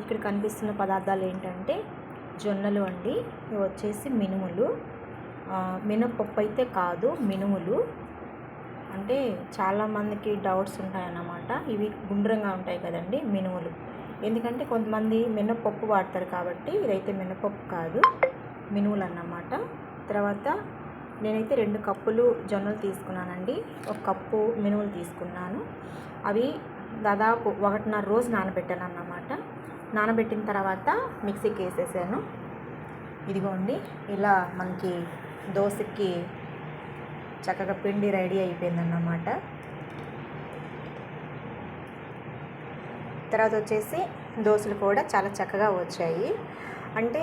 ఇక్కడ కనిపిస్తున్న పదార్థాలు ఏంటంటే జొన్నలు అండి. ఇవి వచ్చేసి మినుములు. మినపప్పు అయితే కాదు మినుములు. అంటే చాలామందికి డౌట్స్ ఉంటాయన్నమాట. ఇవి గుండ్రంగా ఉంటాయి కదండి మినుములు. ఎందుకంటే కొంతమంది మినపప్పు వాడతారు కాబట్టి ఇదైతే మినపప్పు కాదు మినుములు అన్నమాట తర్వాత నేనైతే రెండు కప్పులు జొన్నలు తీసుకున్నానండి. ఒక కప్పు మినుములు తీసుకున్నాను. అవి దాదాపు ఒకటిన్నర రోజు నానబెట్టాను అన్నమాట నానబెట్టిన తర్వాత మిక్సీకి వేసేసాను. ఇదిగోండి ఇలా మనకి దోశకి చక్కగా పిండి రెడీ అయిపోయిందన్నమాట. తర్వాత వచ్చేసి దోశలు కూడా చాలా చక్కగా వచ్చాయి. అంటే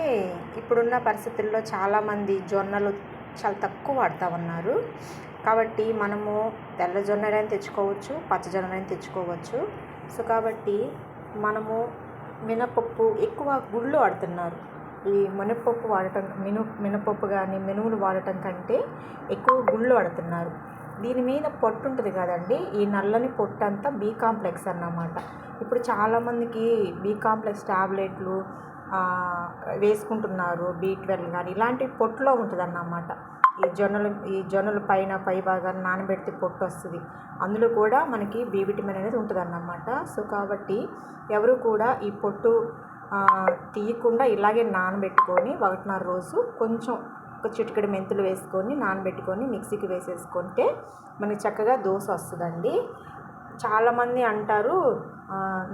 ఇప్పుడున్న పరిస్థితుల్లో చాలామంది జొన్నలు చాలా తక్కువ వాడుతూ ఉన్నారు. కాబట్టి మనము తెల్ల జొన్నలైనా తెచ్చుకోవచ్చు పచ్చ జొన్నలైనా తెచ్చుకోవచ్చు. సో కాబట్టి మనము మినపప్పు ఎక్కువ గుళ్ళు వాడుతున్నారు ఈ మినపప్పు వాడటం మిను మినపప్పు కానీ మినుములు వాడటం కంటే ఎక్కువ గుళ్ళు వాడుతున్నారు దీని మీద పొట్టు ఉంటుంది కదండి ఈ నల్లని పొట్టు అంతా బీ కాంప్లెక్స్ అన్నమాట. ఇప్పుడు చాలామందికి బీ కాంప్లెక్స్ టాబ్లెట్లు వేసుకుంటున్నారు బీ ట్వెల్వ్ కానీ ఇలాంటి పొట్టులో ఉంటుంది అన్నమాట ఈ జొన్నలు ఈ జొన్నల పైన పై భాగాన్ని నానబెడితే పొట్టు వస్తుంది. అందులో కూడా మనకి బి విటమిన్ అనేది ఉంటుంది అన్నమాట సో కాబట్టి ఎవరు కూడా ఈ పొట్టు తీయకుండా ఇలాగే నానబెట్టుకొని ఒకటిన్నర రోజు కొంచెం ఒక చిటికెడు మెంతులు వేసుకొని నానబెట్టుకొని మిక్సీకి వేసేసుకుంటే మనకి చక్కగా దోశ వస్తుందండి. చాలామంది అంటారు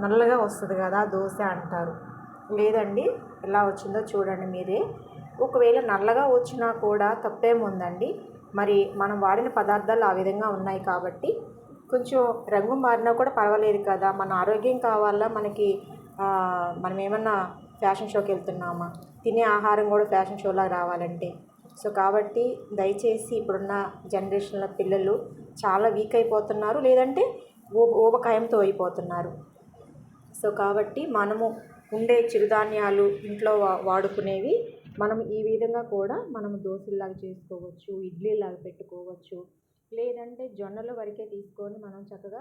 నల్లగా వస్తుంది కదా దోశ అంటారు. లేదండి ఎలా వచ్చిందో చూడండి మీరే. ఒకవేళ నల్లగా వచ్చినా కూడా తప్పేముందండి. మరి మనం వాడిన పదార్థాలు ఆ విధంగా ఉన్నాయి కాబట్టి కొంచెం రంగు మారినా కూడా పర్వాలేదు కదా. మన ఆరోగ్యం కావాలా? మనకి మనం ఏమన్నా ఫ్యాషన్ షోకి వెళ్తున్నామా? తినే ఆహారం కూడా ఫ్యాషన్ షోలా రావాలంటే. సో కాబట్టి దయచేసి ఇప్పుడున్న జనరేషన్లో పిల్లలు చాలా వీక్ అయిపోతున్నారు. లేదంటే ఊ ఊబకాయంతో అయిపోతున్నారు. సో కాబట్టి మనము ఉండే చిరుధాన్యాలు ఇంట్లో వా వాడుకునేవి మనం ఈ విధంగా కూడా మనం దోశల్లాగా చేసుకోవచ్చు ఇడ్లీలాగా పెట్టుకోవచ్చు. లేదంటే జొన్నలు వరకే తీసుకొని మనం చక్కగా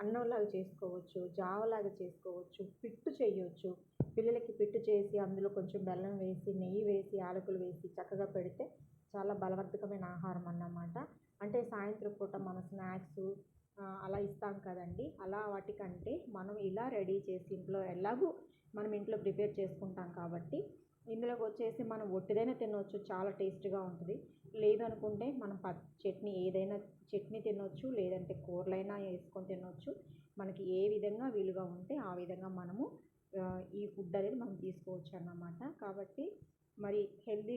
అన్నంలాగా చేసుకోవచ్చు జావలాగా చేసుకోవచ్చు పిట్టు చేయొచ్చు. పిల్లలకి పిట్టు చేసి అందులో కొంచెం బెల్లం వేసి నెయ్యి వేసి యాలకులు వేసి చక్కగా పెడితే చాలా బలవర్ధకమైన ఆహారం అన్నమాట. అంటే సాయంత్రం పూట మన స్నాక్స్ అలా ఇస్తాం కదండి. అలా వాటికంటే మనం ఇలా రెడీ చేసి ఇంట్లో ఎలాగూ మనం ఇంట్లో ప్రిపేర్ చేసుకుంటాం కాబట్టి ఇందులోకి వచ్చేసి మనం ఒట్టిదైనా తినవచ్చు చాలా టేస్ట్గా ఉంటుంది. లేదనుకుంటే మనం ప చట్నీ ఏదైనా చట్నీ తినవచ్చు లేదంటే కూరలైనా వేసుకొని తినవచ్చు మనకి ఏ విధంగా వీలుగా ఉంటే ఆ విధంగా మనము ఈ ఫుడ్ అనేది మనం తీసుకోవచ్చు అన్నమాట. కాబట్టి మరి హెల్దీ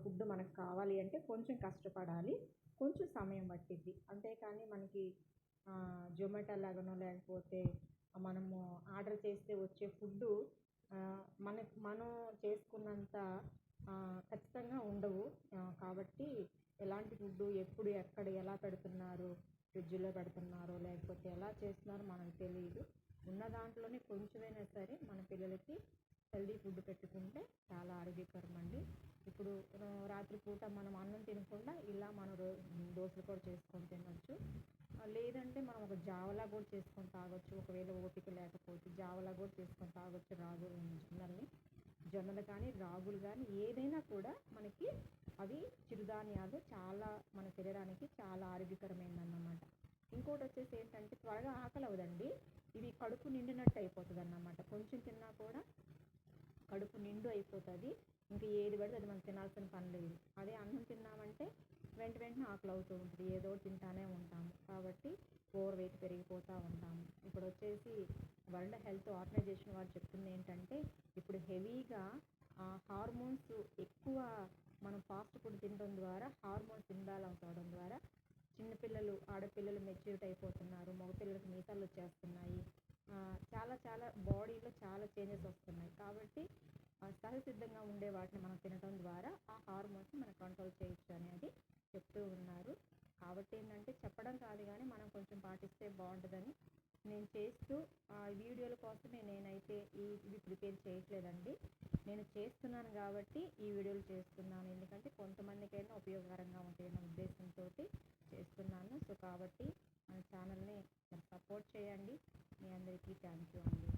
ఫుడ్ మనకు కావాలి అంటే కొంచెం కష్టపడాలి కొంచెం సమయం పట్టిద్ది. అంతేకాని మనకి జొమాటో లాగానో లేకపోతే మనము ఆర్డర్ చేస్తే వచ్చే ఫుడ్డు మన మనం చేసుకున్నంత ఖచ్చితంగా ఉండవు. కాబట్టి ఎలాంటి ఫుడ్డు ఎప్పుడు ఎక్కడ ఎలా పెడుతున్నారు ఫ్రిడ్జ్లో పెడుతున్నారో లేకపోతే ఎలా చేస్తున్నారో మనకు తెలియదు ఉన్న దాంట్లోనే కొంచెమైనా సరే మన పిల్లలకి హెల్దీ ఫుడ్ పెట్టుకుంటే చాలా ఆరోగ్యకరం అండి ఇప్పుడు రాత్రిపూట మనం అన్నం తినకుండా ఇలా మనం రో దోశలు కూడా చేసుకొని తినొచ్చు. లేదంటే మనం ఒక జావలా కూడా చేసుకొని తాగొచ్చు. ఒకవేళ ఓపిక లేకపోతే జావలా కూడా చేసుకొని తాగొచ్చు రాగు జొన్నల్ని జొన్నలు కానీ. రాగులు కానీ ఏదైనా కూడా మనకి అవి చిరుధాన్యాలు చాలా మన శరీరానికి చాలా ఆరోగ్యకరమైనదన్నమాట ఇంకోటి వచ్చేసి ఏంటంటే త్వరగా ఆకలి అవదండి ఇవి కడుపు నిండినట్టు అయిపోతుంది అన్నమాట కొంచెం తిన్నా కూడా కడుపు నిండు అయిపోతుంది. ఇంకా ఏది పడితే అది మనం తినాల్సిన పని లేదు. అదే అన్నం తిన్నామంటే వెంట వెంటనే ఆకలి అవుతూ ఉంటుంది. ఏదో తింటానే ఉంటాము. కాబట్టి ఓవర్ వెయిట్ పెరిగిపోతూ ఉంటాము. ఇప్పుడు వచ్చేసి వరల్డ్ హెల్త్ ఆర్గనైజేషన్ వారు చెప్తుంది ఏంటంటే ఇప్పుడు హెవీగా హార్మోన్స్ ఎక్కువ మనం ఫాస్ట్ ఫుడ్ తినడం ద్వారా హార్మోన్స్ ఇంబ్యాలెన్స్ అవడం ద్వారా చిన్నపిల్లలు ఆడపిల్లలు మెచ్యూరిటీ అయిపోతున్నారు. మగపిల్లలకు మీసాలు వచ్చేస్తున్నాయి. చాలా చాలా బాడీలో చాలా చేంజెస్ వస్తున్నాయి. కాబట్టి సహసిద్ధంగా ఉండే వాటిని మనం తినడం ద్వారా ఆ హార్మోన్స్ మనం కంట్రోల్ చేయొచ్చు. చెప్తూ ఉన్నారు. కాబట్టి ఏంటంటే చెప్పడం కాదు కానీ మనం కొంచెం పాటిస్తే బాగుంటుందని నేను చేస్తూ ఆ వీడియోల కోసమే నేనైతే ఈ ఇది ప్రిపేర్ చేయట్లేదండి. నేను చేస్తున్నాను కాబట్టి ఈ వీడియోలు చేస్తున్నాను. ఎందుకంటే కొంతమందికైనా ఉపయోగకరంగా ఉంటాయన్న ఉద్దేశంతో చేస్తున్నాను. సో కాబట్టి మన ఛానల్ని సపోర్ట్ చేయండి. మీ అందరికీ థ్యాంక్ యూ అండి.